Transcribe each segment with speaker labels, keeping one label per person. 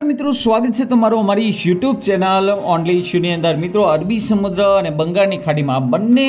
Speaker 1: મિત્રો, સ્વાગત છે તમારું અમારી યુટ્યુબ ચેનલ ઓનલી ઇશ્યુની અંદર. મિત્રો, અરબી સમુદ્ર અને બંગાળની ખાડીમાં બંને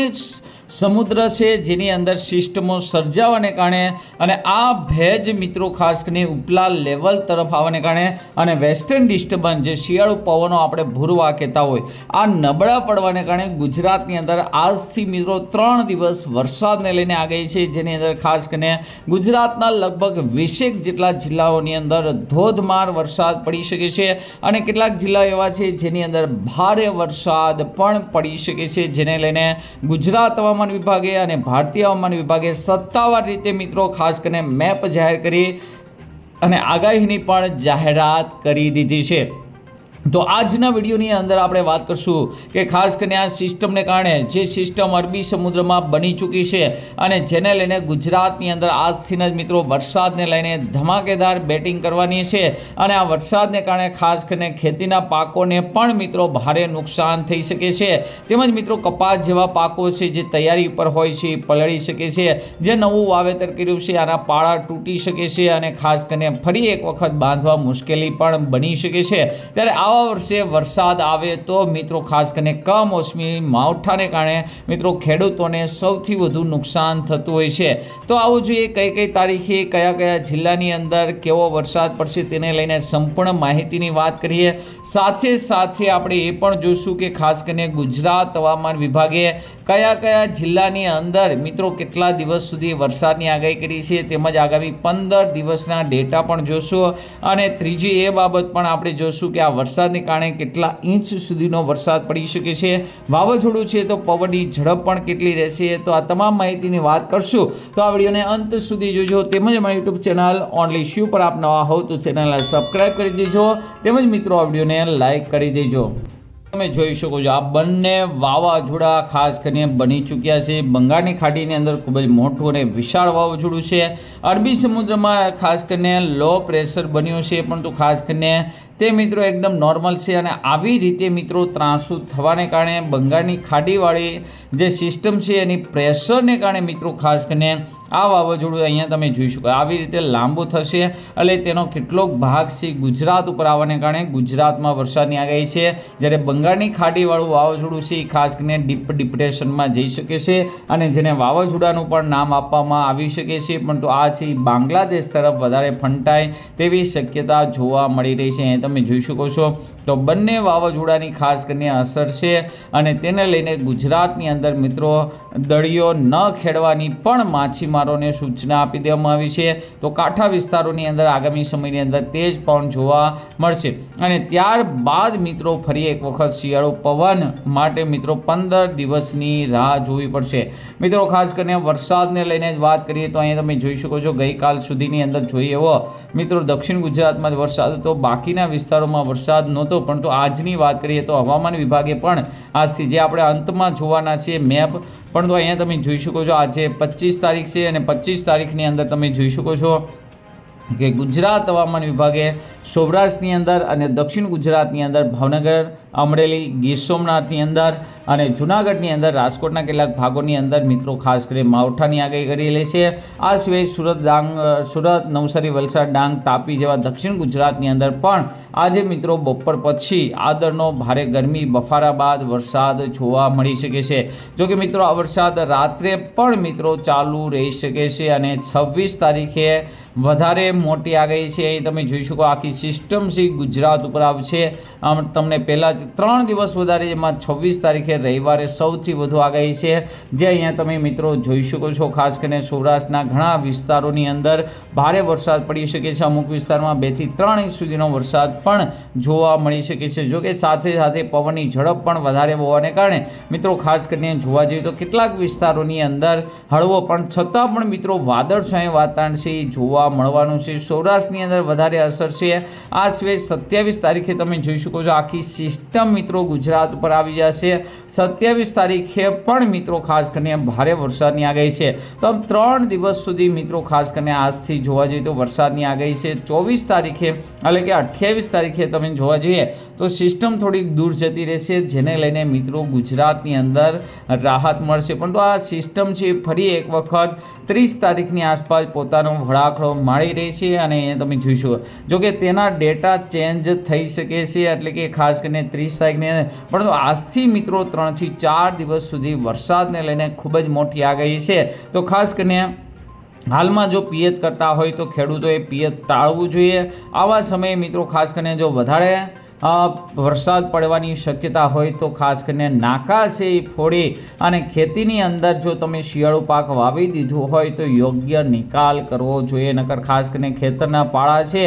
Speaker 1: સમુદ્ર છે, જેની અંદર સિસ્ટમો સર્જાવાને કારણે અને આ ભેજ મિત્રો ખાસ કરીને ઉપલા લેવલ તરફ આવવાને કારણે અને વેસ્ટર્ન ડિસ્ટર્બન્સ જે શિયાળુ પવનો આપણે ભૂરવા કહેતા હોય, આ નબળા પડવાને કારણે ગુજરાતની અંદર આજથી મિત્રો ત્રણ દિવસ વરસાદને લઈને આ ગઈ છે, જેની અંદર ખાસ કરીને ગુજરાતના લગભગ વીસેક જેટલા જિલ્લાઓની અંદર ધોધમાર વરસાદ પડી શકે છે અને કેટલાક જિલ્લા એવા છે, જેની અંદર ભારે વરસાદ પણ પડી શકે છે, જેને લઈને ગુજરાત હવામાન વિભાગે અને ભારતીય હવામાન વિભાગે સત્તાવાર રીતે મિત્રો ખાસ કરીને મેપ જાહેર કરી અને આગાહીની પણ જાહેરાત કરી દીધી છે. તો આજના વિડીયોની અંદર આપણે વાત કરશું કે ખાસ કરીને આ સિસ્ટમને કારણે જે સિસ્ટમ અરબી સમુદ્રમાં બની ચૂકી છે અને જેને લઈને ગુજરાતની અંદર આજથી જ મિત્રો વરસાદને લઈને ધમાકેદાર બેટિંગ કરવાની છે અને આ વરસાદને કારણે ખાસ કરીને ખેતીના પાકોને પણ મિત્રો ભારે નુકસાન થઈ શકે છે. તેમજ મિત્રો કપાસ જેવા પાકો છે જે તૈયારી ઉપર હોય છે પલળી શકે છે. જે નવું વાવેતર કર્યું છે આના પાળા તૂટી શકે છે અને ખાસ કરીને ફરી એક વખત બાંધવા મુશ્કેલી પણ બની શકે છે. ત્યારે આવા વર્ષે વરસાદ આવે તો મિત્રો, ખાસ કરીને કમોસમી માવઠાને કારણે મિત્રો, ખેડૂતોને સૌથી વધુ નુકસાન થતું હોય છે. તો આવું જોઈએ કઈ કઈ તારીખે કયા કયા જિલ્લાની અંદર કેવો વરસાદ પડશે તેને લઈને સંપૂર્ણ માહિતીની વાત કરીએ. સાથે સાથે આપણે એ પણ જોઈશું કે ખાસ કરીને ગુજરાત, હવામાન વિભાગે કયા કયા જિલ્લાની અંદર મિત્રો, કેટલા દિવસ સુધી વરસાદની આગાહી કરી છે તેમજ આગામી પંદર દિવસના ડેટા પણ જોશું. અને ત્રીજી એ બાબત પણ આપણે જોશું કે આ વરસાદને કારણે કેટલા ઇંચ સુધીનો વરસાદ પડી શકે છે? વાવાઝોડું છે તો પવનની ઝડપ પણ કેટલી રહેશે? તો આ તમામ માહિતીની વાત કરશું. તો આ વિડીયોને અંત સુધી જોજો. તેમજ અમારી યુટ્યુબ ચેનલ ઓનલી શ્યુ પર આપ નવા હોવ તો ચેનલને સબસ્ક્રાઈબ કરી દેજો. તેમજ મિત્રો, આ વિડીયોને લાઇક કરી દેજો. તમે જોઈ શકો છો, આ બંને વાવાઝોડા ખાસ કરીને બની ચૂક્યા છે. બંગાળની ખાડીની અંદર ખૂબ જ મોટું અને વિશાળ વાવાઝોડું છે. અરબી સમુદ્રમાં ખાસ કરીને લો પ્રેશર બન્યું છે, પરંતુ ખાસ કરીને તે મિત્રો એકદમ નોર્મલ છે અને આવી રીતે મિત્રો ત્રાંસુ થવાને કારણે બંગાળની ખાડીવાળી જે સિસ્ટમ છે એની પ્રેશરને કારણે મિત્રો ખાસ કરીને આ વાવાઝોડું અહીંયા તમે જોઈ શકો આવી રીતે લાંબુ થશે એટલે તેનો કેટલોક ભાગ છે ગુજરાત ઉપર આવવાને કારણે ગુજરાતમાં વરસાદની આગાહી છે. જ્યારે બંગાળની ખાડીવાળું વાવાઝોડું છે એ ખાસ કરીને ડીપ ડિપ્રેશનમાં જઈ શકે છે અને જેને વાવાઝોડાનું પણ નામ આપવામાં આવી શકે છે. પરંતુ આ છે બાંગ્લાદેશ તરફ વધારે ફંટાય તેવી શક્યતા જોવા મળી રહી છે. અહીં તમે જોઈ શકો છો. તો બંને વાવાઝોડાની ખાસ કરીને અસર છે અને તેને લઈને ગુજરાતની અંદર મિત્રો દળિયો ન ખેડવાની પણ માછીમારોને સૂચના આપી દેવામાં આવી છે. તો કાંઠા વિસ્તારોની અંદર આગામી સમયની અંદર તેજ પવન જોવા મળશે. અને ત્યારબાદ મિત્રો ફરી એક વખત શિયાળો પવન માટે મિત્રો પંદર દિવસની રાહ જોવી પડશે. મિત્રો ખાસ કરીને વરસાદને લઈને જ વાત કરીએ તો અહીંયા તમે જોઈ શકો છો ગઈકાલ સુધીની અંદર જોઈએ એવો મિત્રો દક્ષિણ ગુજરાતમાં જ વરસાદ હતો. બાકીના વિસ્તારોમાં વરસાદ નહોતો પરંતુ આજની વાત કરીએ તો હવામાન વિભાગે પણ આજથી જે આપણે અંતમાં જોવાના છીએ મેપ. પરંતુ અહીંયા તમે જોઈ શકો છો, આજે પચીસ તારીખ છે અને પચીસ તારીખની અંદર તમે જોઈ શકો છો કે ગુજરાત હવામાન વિભાગે સૌરાષ્ટ્રની અંદર અને દક્ષિણ ગુજરાતની અંદર, ભાવનગર, અમરેલી, ગીર સોમનાથની અંદર અને જૂનાગઢની અંદર, રાજકોટના કેટલાક ભાગોની અંદર મિત્રો, ખાસ કરી માવઠાની આગાહી કરેલી છે. આ સિવાય સુરત ડાંગ, સુરત, નવસારી, વલસાડ, ડાંગ, તાપી જેવા દક્ષિણ ગુજરાતની અંદર પણ આજે મિત્રો બપોર પછી આદરનો ભારે ગરમી, બફારા બાદ વરસાદ જોવા મળી શકે છે. જોકે મિત્રો, આ વરસાદ રાત્રે પણ મિત્રો ચાલુ રહી શકે છે અને છવ્વીસ તારીખે વધારે મોટી આગાહી છે. અહીં તમે જોઈ શકો, આખી સિસ્ટમ છે ગુજરાત ઉપર આવશે. આમ તમને પહેલાં જ ત્રણ દિવસ વધારે એમાં છવ્વીસ તારીખે રવિવારે સૌથી વધુ આગાહી છે. જે અહીંયા તમે મિત્રો જોઈ શકો છો, ખાસ કરીને સૌરાષ્ટ્રના ઘણા વિસ્તારોની અંદર ભારે વરસાદ પડી શકે છે. અમુક વિસ્તારમાં બેથી ત્રણ ઇંચ સુધીનો વરસાદ પણ જોવા મળી શકે છે. જોકે સાથે સાથે પવનની ઝડપ પણ વધારે હોવાને કારણે મિત્રો ખાસ કરીને જોવા જઈએ તો કેટલાક વિસ્તારોની અંદર હળવો પણ છતાં પણ મિત્રો વાદળછાયું વાતાવરણ છે જોવા મળવાનું છે. સૌરાષ્ટ્રની અંદર વધારે અસર છે. આ સિવાય સત્યાવીસ તારીખે તમે જોઈ શકો છો આખી સિસ્ટમ મિત્રો ગુજરાત ઉપર આવી જશે. સત્યાવીસ તારીખે પણ મિત્રો ખાસ કરીને ભારે વરસાદની આગાહી છે. તો આમ ત્રણ દિવસ સુધી મિત્રો ખાસ કરીને આજથી જોવા જઈએ તો વરસાદની આગાહી છે. ચોવીસ તારીખે એટલે કે અઠ્યાવીસ તારીખે તમે જોવા જઈએ તો સિસ્ટમ થોડીક દૂર જતી રહેશે, જેને લઈને મિત્રો ગુજરાતની અંદર રાહત મળશે. પરંતુ આ સિસ્ટમ છે ફરી એક વખત ત્રીસ તારીખની આસપાસ પોતાનો વળાખડો માળી રહી છે અને તમે જોઈશો જો કે તેના ડેટા ચેન્જ થઈ શકે છે, એટલે કે ખાસ કરીને ત્રીસ તારીખને પરંતુ આજથી મિત્રો ત્રણથી ચાર દિવસ સુધી વરસાદને લઈને ખૂબ જ મોટી આગાહી છે. તો ખાસ કરીને હાલમાં જો પિયત કરતા હોય તો ખેડૂતોએ પિયત ટાળવું જોઈએ. આવા સમયે મિત્રો ખાસ કરીને જો વધારે વરસાદ પડવાની શક્યતા હોય તો ખાસ કરીને નાકા છે એ ફોડી અને ખેતીની અંદર જો તમે શિયાળુ પાક વાવી દીધું હોય તો યોગ્ય નિકાલ કરવો જોઈએ. નકર ખાસ કરીને ખેતરના પાળા છે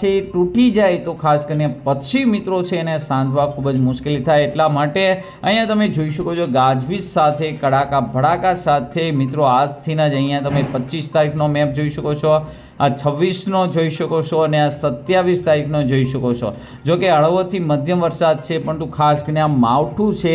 Speaker 1: છે તૂટી જાય તો ખાસ કરીને પછી મિત્રો છે એને સાંધવા ખૂબ જ મુશ્કેલી થાય. એટલા માટે અહીંયા તમે જોઈ શકો છો ગાજવીજ સાથે, કડાકા ભડાકા સાથે મિત્રો આજથીના જ અહીંયા તમે પચીસ તારીખનો મેપ જોઈ શકો છો. આ છવ્વીસનો જોઈ શકો છો અને આ સત્યાવીસ તારીખનો જોઈ શકો છો. જો કે હળવોથી મધ્યમ વરસાદ છે, પરંતુ ખાસ કરીને આ માવઠું છે,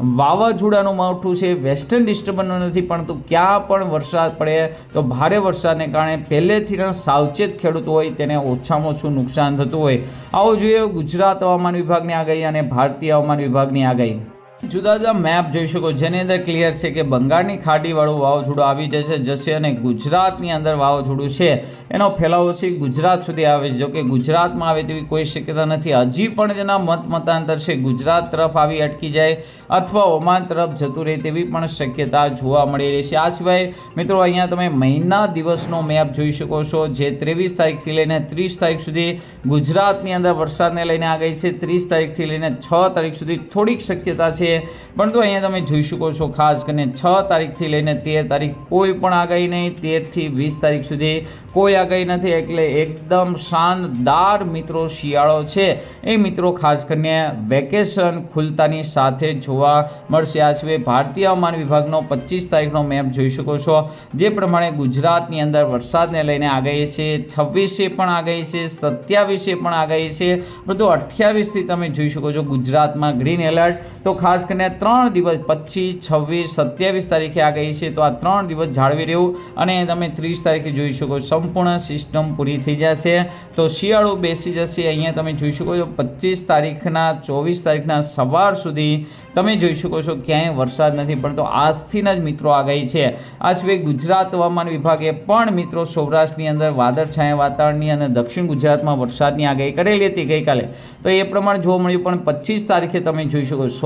Speaker 1: વાવાઝોડાનું માવઠું છે, વેસ્ટર્ન ડિસ્ટર્બન્સ નથી, પરંતુ ક્યાં પણ વરસાદ પડે તો ભારે વરસાદને કારણે પહેલેથી સાવચેત ખેડૂત હોય, તેને ઓછામાં ઓછું નુકસાન થતું હોય. આવો જોઈએ ગુજરાત હવામાન વિભાગની આગાહી અને ભારતીય હવામાન વિભાગની આગાહી. જુદા જુદા મેપ જોઈ શકો, જેની અંદર ક્લિયર છે કે બંગાળની ખાડીવાળું વાવાઝોડું આવી જશે જશે અને ગુજરાતની અંદર વાવાઝોડું છે. એનો ફેલાવો છે ગુજરાત સુધી આવે છે. જોકે ગુજરાતમાં આવે તેવી કોઈ શક્યતા નથી. હજી પણ તેના મત મતાંતર છે. ગુજરાત તરફ આવી અટકી જાય અથવા ઓમાન તરફ જતું રહે તેવી પણ શક્યતા જોવા મળી રહી છે. આ સિવાય મિત્રો, અહીંયા તમે મહિના દિવસનો મેપ જોઈ શકો છો, જે ત્રેવીસ તારીખથી લઈને ત્રીસ તારીખ સુધી ગુજરાતની અંદર વરસાદને લઈને આગાહી છે. ત્રીસ તારીખથી લઈને છ તારીખ સુધી થોડીક શક્યતા છે. પરંતુ અહીંયા તમે જોઈ શકો છો ખાસ કરીને છ તારીખથી લઈને તેર તારીખ કોઈ પણ આગાહી નહીં. તેરથી વીસ તારીખ સુધી કોઈ આગાહી નથી. એટલે એકદમ શાનદાર મિત્રો શિયાળો છે. એ મિત્રો ખાસ કરીને વેકેશન ખુલતાની સાથે જોવા મળશે. આ સિવાય ભારતીય હવામાન વિભાગનો પચીસ તારીખનો મેપ જોઈ શકો છો, જે પ્રમાણે ગુજરાતની અંદર વરસાદને લઈને આગાહી છે. છવ્વીસે પણ આગાહી છે, સત્યાવીસે પણ આગાહી છે. પરંતુ અઠ્યાવીસથી તમે જોઈ શકો છો ગુજરાતમાં ગ્રીન એલર્ટ તો ખાસ કરીને ત્રણ દિવસ, પચીસ, છવ્વીસ, સત્યાવીસ તારીખે આગાહી છે. તો આ ત્રણ દિવસ જાળવી રહેવું અને તમે ત્રીસ તારીખે જોઈ શકો સંપૂર્ણ સિસ્ટમ પૂરી થઈ જશે. તો શિયાળો બેસી જશે. અહીંયા તમે જોઈ શકો છો, પચીસ તારીખના, ચોવીસ તારીખના સવાર સુધી તમે જોઈ શકો છો ક્યાંય વરસાદ નથી. પણ તો આજથીના જ મિત્રો આગાહી છે. આ સિવાય ગુજરાત હવામાન વિભાગે પણ મિત્રો સૌરાષ્ટ્રની અંદર વાદળછાયા વાતાવરણની અને દક્ષિણ ગુજરાતમાં વરસાદની આગાહી કરેલી હતી ગઈકાલે. તો એ પ્રમાણે જોવા મળ્યું પણ પચીસ તારીખે તમે જોઈ શકો છો.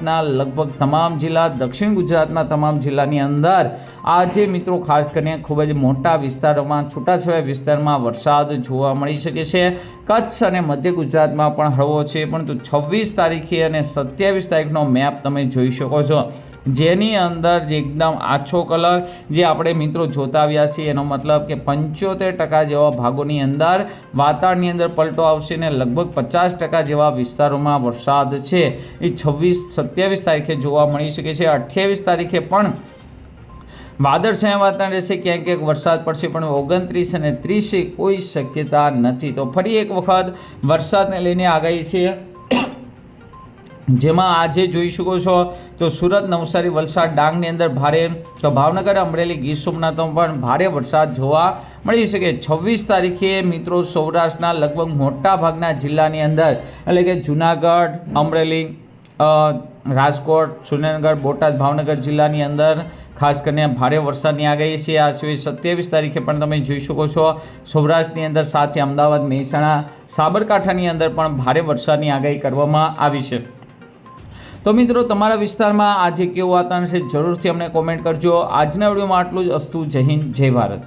Speaker 1: સૌરાષ્ટ્રના લગભગ તમામ જિલ્લા, દક્ષિણ ગુજરાતના તમામ જિલ્લાની અંદર આજે મિત્રો ખાસ કરીને ખૂબ જ મોટા વિસ્તારોમાં, છૂટાછવાયા વિસ્તારમાં વરસાદ જોવા મળી શકે છે. કચ્છ અને મધ્ય ગુજરાતમાં પણ હળવો છે, પરંતુ છવ્વીસ તારીખે અને સત્યાવીસ તારીખનો મેપ તમે જોઈ શકો છો. જેની અંદર જે એકદમ આછો કલર જે આપણે મિત્રો જોતા આવ્યા છીએ, એનો મતલબ કે પંચોતેર ટકા જેવા ભાગોની અંદર વાતાવરણની અંદર પલટો આવશે ને લગભગ પચાસ ટકા જેવા વિસ્તારોમાં વરસાદ છે. એ છવ્વીસ, સત્યાવીસ તારીખે જોવા મળી શકે છે. અઠ્યાવીસ તારીખે પણ વાદળછાયા વાતાવરણ રહેશે, ક્યાંક ક્યાંક વરસાદ પડશે, પણ ઓગણત્રીસ અને ત્રીસે કોઈ શક્યતા નથી. તો ફરી એક વખત વરસાદને લઈને આગાહી છે. જેમાં આજે જોઈ શકો છો, તો સુરત નવસારી વલસાડ ડાંગની અંદર ભારે, તો ભાવનગર, અમરેલી, ગીર સોમનાથમાં પણ ભારે વરસાદ જોવા મળી શકે. છવ્વીસ તારીખે મિત્રો સૌરાષ્ટ્રના લગભગ મોટા ભાગના જિલ્લાની અંદર, એટલે કે જુનાગઢ, અમરેલી રાજકોટ, સુરેન્દ્રનગર, બોટાદ, ભાવનગર જિલ્લાની અંદર ખાસ કરીને ભારે વરસાદની આગાહી છે. આ સિવાય સત્યાવીસ તારીખે પણ તમે જોઈ શકો છો, સૌરાષ્ટ્રની અંદર સાથે અમદાવાદ, મહેસાણા, સાબરકાંઠાની અંદર પણ ભારે વરસાદની આગાહી કરવામાં આવી છે. તો મિત્રો, તમારા વિસ્તારમાં આજે કેવું વાતાવરણ છે જરૂરથી અમને કોમેન્ટ કરજો. આજના વિડીયોમાં આટલું જ. અસ્તુ, જય હિન્દ, જય ભારત.